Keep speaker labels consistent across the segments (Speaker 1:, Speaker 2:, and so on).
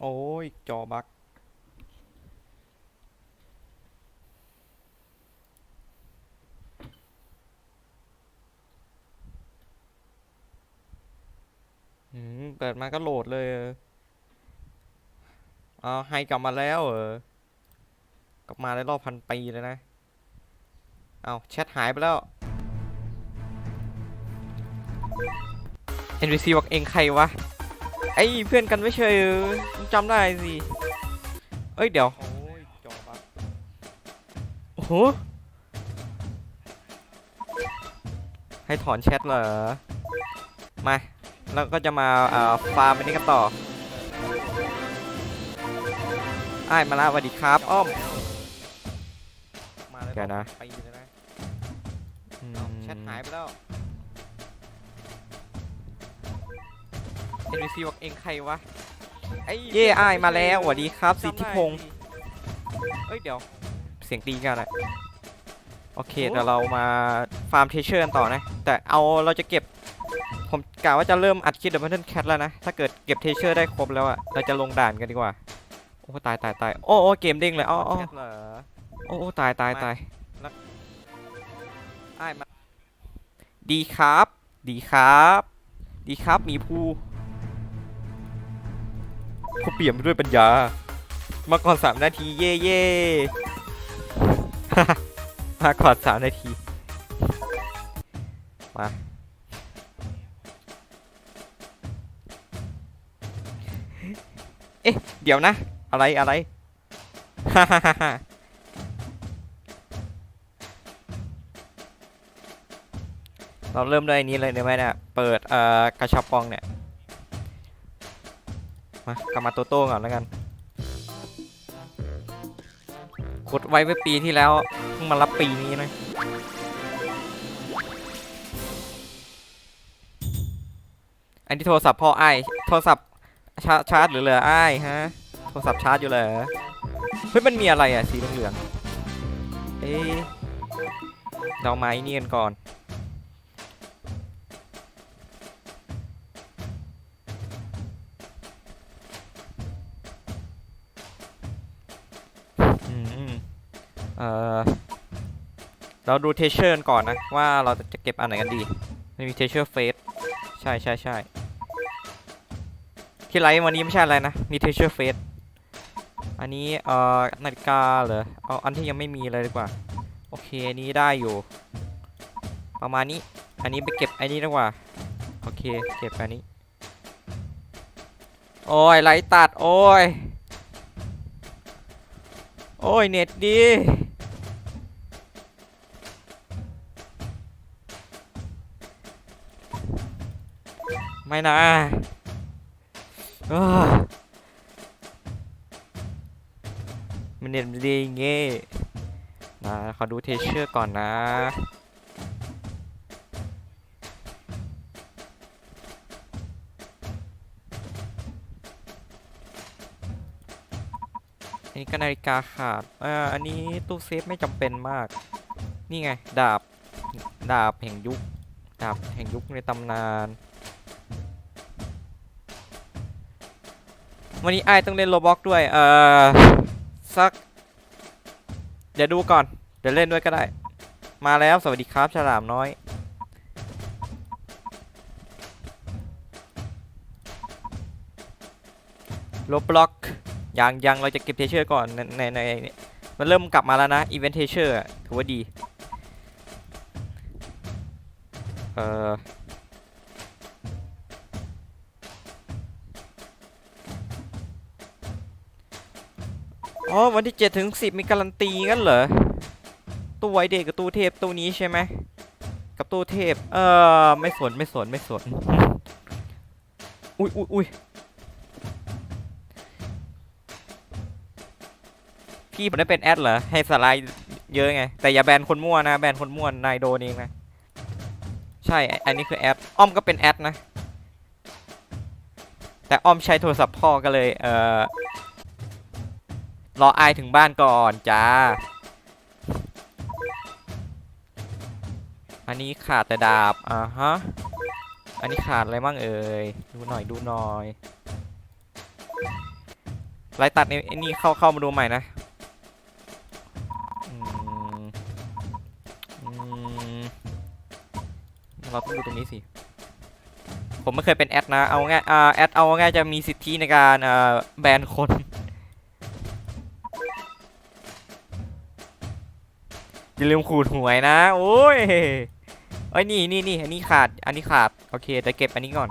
Speaker 1: โอ้ย จอบักอืมเปิดมาก็โหลดเลยเอาให้กลับมาแล้วเหรอกลับมาในรอบพันปีเลยนะ เอาแชทหายไปแล้ว NPC บอกเองใครวะ ไอ้เพื่อนกันไม่ใช่เออจำได้สิ เอ้ยเดี๋ยวโอ้ยจอบักโอ้โห ให้ถอนแชทเหรอ มา แล้วก็จะมาเอ่อฟาร์มอันนี้กันต่ออ้ายมาแล้วสวัสดีครับ อ้อม มาเลย
Speaker 2: แกนะ
Speaker 1: ไปเลยนะ
Speaker 2: อื
Speaker 1: แชทหายไปแล้ว NPC บอกเองใครวะไอ้
Speaker 2: เย่อ้ายมาแล้วสวัสดีครับ สิทธิพงศ์
Speaker 1: เอ้ยเดี๋ยว
Speaker 2: เสียงตีกันอะโอเค
Speaker 1: โอ้
Speaker 2: เดี๋ยวเรามาฟาร์มเทเชอร์กันต่อนะ แต่เอาเราจะเก็บ ผมกะว่าจะเริ่มอัดคลิปเดอะพันเทิลแคทแล้วนะ ถ้าเกิดเก็บเทเชอร์ได้ครบแล้วอะเราจะลงด่านกันดีกว่า โอ้ตายตายตายโอ้โอ้เกมเด้งเลยอ๋ออ๋อ
Speaker 1: แชทเหรอ
Speaker 2: โอ้โอ้ตายตาย
Speaker 1: มา
Speaker 2: ตาย
Speaker 1: อ้ายมา
Speaker 2: ดีครับ ดีครับ ดีครับหมีภู เขาเปี่ยมไปด้วยปัญญา มาก่อนสามนาทีเย่เย่มาก่อนสามนาที มาเอ๊ะ เดี๋ยวนะ อะไรอะไรฮ่าฮ่าฮ่าเราเริ่มด้วยนนี้เลยได้ไหมเนี่ย เปิดเอ่อกระชับปองเนี่ย มากลับมาโตโต้ก่อนแล้วกันกดไว้เมื่อปีที่แล้วเพิ่งมารับปีนี้นะอันที่โทรศัพท์พ่อไอ้โทรศัพท์ชาชาร์จหรือเหลือไอ้ฮะโทรศัพท์ชาร์จอยู่เหรอเฮ้ยมันมีอะไรอะสีเหลืองเอ๊ะเราไม้นี่กันก่อน ออเราดูเทเชอร์ก่อนนะ ว่าเราจะเก็บอันไหนกันดีไม่มีเทเชอร์เฟสใช่ใช่ใช่ที่ไลฟ์วันนี้ไม่ใช่อะไรนะ มีเทเชอร์เฟสอันนี้เอ่อนาฬิกาเหรอเอาอันที่ยังไม่มีเลยดีกว่า โอเคอันนี้ได้อยู่ ประมาณนี้ อันนี้ไปเก็บอันนี้ดีกว่า โอเคเก็บอันนี้ โอ้ยไลฟ์ตัด โอ้ย โอ้ย เน็ตดี ไม่นะเอ้อมันเน็ตดีอย่างงี้นะขอดูเทเชอร์ก่อนนะอันนี้ก็นาฬิกาขาดอ่าอันนี้ตู้เซฟไม่จำเป็นมาก นี่ไง ดาบ ดาบแห่งยุค ดาบแห่งยุคในตำนาน วันนี้ไอต้องเล่นโรบ็อกด้วย เอ่อสัก เดี๋ยวดูก่อน เดี๋ยวเล่นด้วยก็ได้ มาแล้วสวัสดีครับฉลามน้อยโรบล็อกยังยังเราจะเก็บเทเชอร์ก่อน ในในในเนี่ยมันเริ่มกลับมาแล้วนะอีเวนต์เทเชอร์ถือว่าดี เอ่อ อ๋อวันที่7ถึง10 มีการันตีงั้นเหรอตู้ไวเดย์กับตู้เทพตู้นี้ใช่ไหมกับตู้เทพ เออไม่สนไม่สนไม่สนอุ้ยอุ้ยอุ้ยพี่ผมได้เป็นแอดเหรอ ให้สไลด์เยอะไง แต่อย่าแบนคนมั่วนะ แบนคนมั่วนายโดนเองนะ ใช่ไอ้อันนี้คือแอด อ้อมก็เป็นแอดนะ แต่อ้อมใช้โทรศัพท์พ่อก็เลย เอ่อ รอไอายถึงบ้านก่อนจ้า อันนี้ขาดแต่ดาบ อ่าฮะ อันนี้ขาดอะไรบ้างเอ่ย ดูหน่อยดูหน่อยไรตัดนี่ไอ้นี่เข้าเข้ามาดูใหม่นะอืมอืมเราต้องดูตรงนี้สิ ผมไม่เคยเป็นแอดนะ เอาง่ายแอดเอาง่ายจะมีสิทธิในการแบนคน อย่าลืมขูดหวยนะ โอ้ยเอ้ยนี่นี่นี่อันนี้ขาด อันนี้ขาด โอเคแต่เก็บอันนี้ก่อน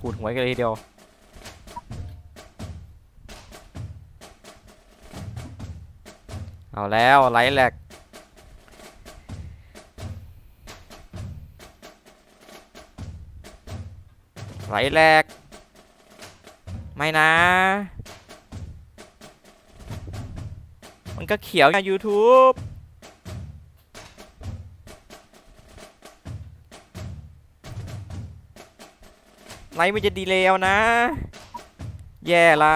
Speaker 2: ขูดหวยกันเลยทีเดียว เอาแล้วไลท์แลกไลท์แลกไม่นะ มันก็เขียวนะ YouTube ไลฟ์มันจะดีเลยเอานะ แย่ละ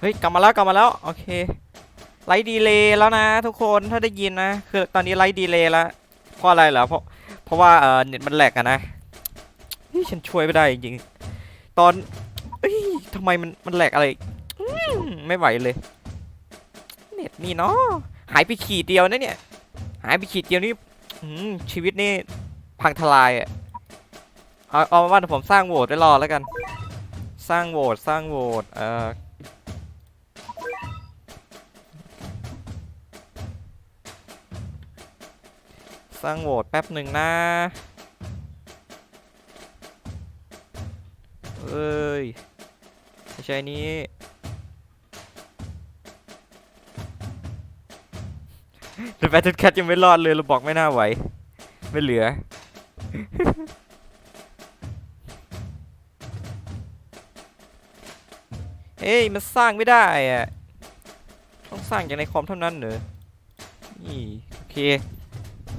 Speaker 2: เฮ้ยกลับมาแล้วกลับมาแล้วโอเคไลท์ดีเลย์แล้วนะ ทุกคนถ้าได้ยินนะคือตอนนี้ไลท์ดีเลย์แล้วเพราะอะไรเหรอเพราะเพราะว่าเออเน็ตมันแหลกอะนะเฮ้ยฉันช่วยไม่ได้จริงตอนเอ้ยทำไมมันมันแหลกอะไรมไม่ไหวเลย เน็ตนี่เนาะหายไปขีดเดียวนะเนี่ย หายไปขีดเดียวนี่ชีวิตนี่พังทลายอะเอาเอาว่าผมสร้างโหวตไว้รอแล้วกัน สร้างโหวตสร้างโหวตเอ่อ ร้างโหวตแป๊บหนึ่งนะเอ้ยไม่ใช่นี้เดอะแบทเทิลแคทยังไม่รอดเลยเราบอกไม่น่าไหว ไม่เหลือเอ้ย มันสร้างไม่ได้อะต้องสร้างจากในคอมเท่านั้นเหรอนี่โอเค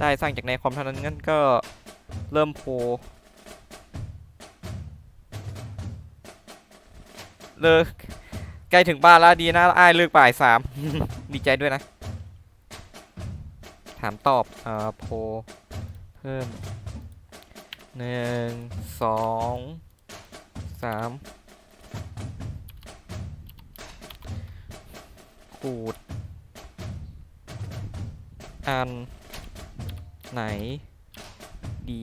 Speaker 2: ได้สร้างจากในคอมเท่านั้นงั้นก็เริ่มโพลเลิกใกล้ถึงบ้านแล้วดีนะอ้ายเลิกบ่ายสามดีใจด้วยนะ ถามตอบเอ่อโพลเพิ่มหนึ่งสองสามขูดอัน ไหนดี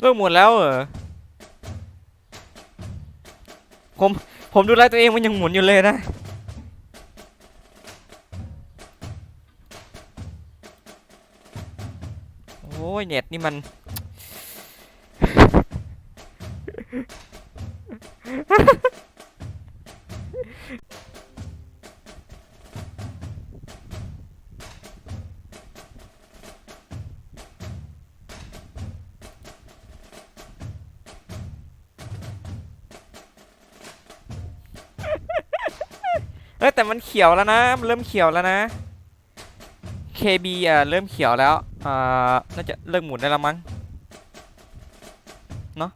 Speaker 2: เลิกหมดแล้วเหรอผมผมดูไลฟ์ตัวเองมันยังหมุนอยู่เลยนะโอ้ยเน็ตนี่มัน เอ้แต่มันเขียวแล้วนะมันเริ่มเขียวแล้วนะ KB อะเริ่มเขียวแล้ว อ่า น่าจะเริ่มหมุนได้แล้วมั้ง เนอะ